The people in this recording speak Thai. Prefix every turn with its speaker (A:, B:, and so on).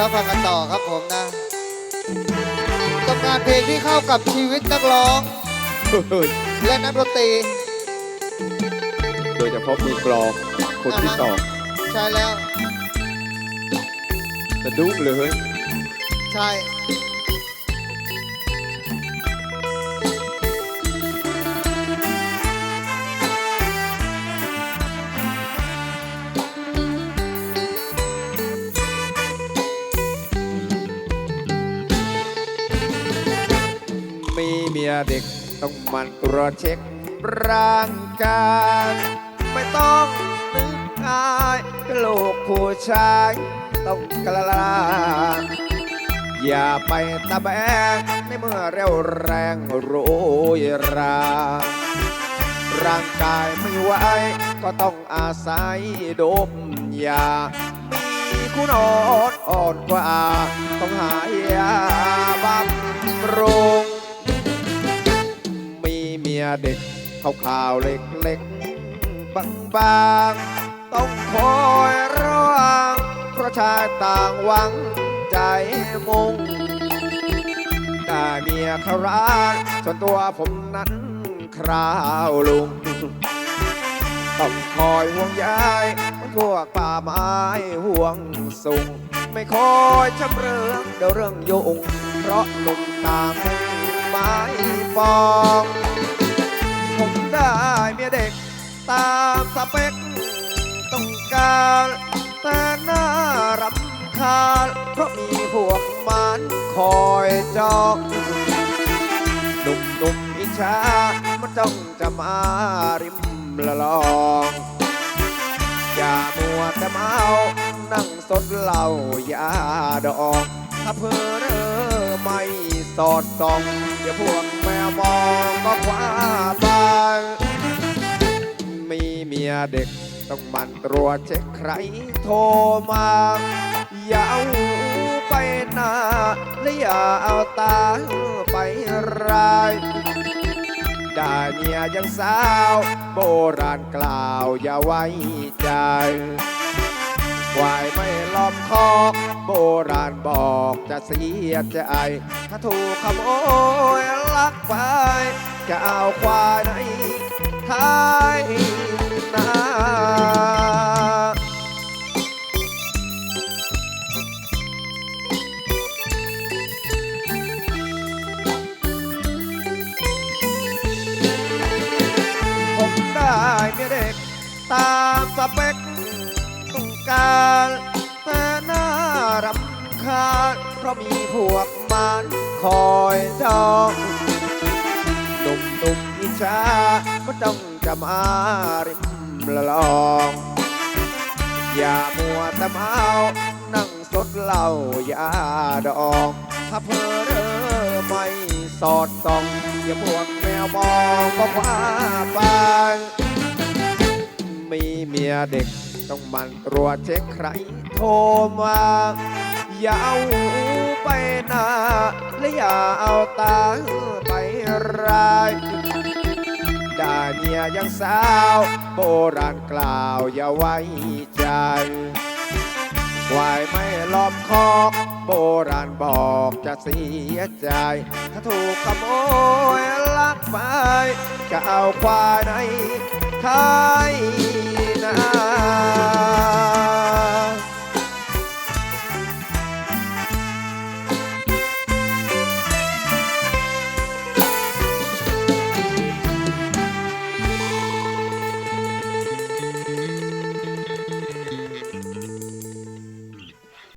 A: รับฟังกันต่อครับผมนะกับงานเพลงที่เข้ากับชีวิตนักร้อง
B: เฮ้ย
A: และนักดนตรี
B: โดยเฉพาะมือกลองคนที่
A: อ่าฮะ
B: สอง
A: ใช่แล้ว
B: สะดุ้งเลยเฮ้ย
A: ใช่
B: ยเด็กต้องมันตรวจเช็คร่างกายไม่ต้องนึกอายลูกผู้ชายต้องกล้าอย่าไปตะแบงในเมื่อเร็วแรงโรยรา ร่างกายไม่ไหวก็ต้องอาศัยดมยามีคุณอ่อนอ่อนกว่าต้อง เมียเด็กขาวขาวเล็กๆบางๆ ต้องคอยระวังเพราะชายต่างหวังใจมุงได้เมียขารักส่วนตัวผมนั้นคราวลุง ต้องคอยห่วงใยมันพวกป่าไม้ห่วงสูงไม่คอยชำเรืองเดี๋ยวเรื่องยุ่งเพราะหนุ่มต่างมุ่งไม้ปอง ผมได้เมียเด็ก ตามสเปคต้องการแต่น่ารำคาญเพราะมีพวกมันคอยจองหนุ่มๆอิจฉามันจ้องจะมาริมละลอง อย่ามัวแต่เมานั่งสดเหล้ายาดองถ้าเพอเรอไม่สอดส่อง เดี๋ยวพวกแมวมองก็คว้าบานมีเมี ยเด็กต้องมันตรวจเช็คใครโทรมาอย่าเอาหูไปนาและอย่าเอาตาไปรายด้เมียยังสาว โบราณกล่าวอย่าไว้ใจวายไม่ล้อมคอกโบราณบอกจะเสียใจถ้าถูกขโมยลักไปจะเอาควายใน เมียเด็ก ตามสเปคต้องการแต่น่ารำคาญเพราะมีพวกมันคอยจองหนุ่มหนุ่มอิจฉาก็จ้องจะมาริมละลอง อย่ามัวแต่เมานั่งสดเหล้ายาดอง ถ้าเพอเรอไม่สอดส่อง อย่าพวกแมวมองก็คว้าไป มีเมียเด็ก ต้องมันตรวจเช็คใครโทรมาอย่าเอาไปนาและอย่าเอาตาไปรายได้เมียยังสาว โบราณกล่าวอย่าไว้ใจวายไม่ล้อมคอกโบราณบอกจะเสียใจ ถ้าถูกขโมยลักไป จะเอาควายในท้าย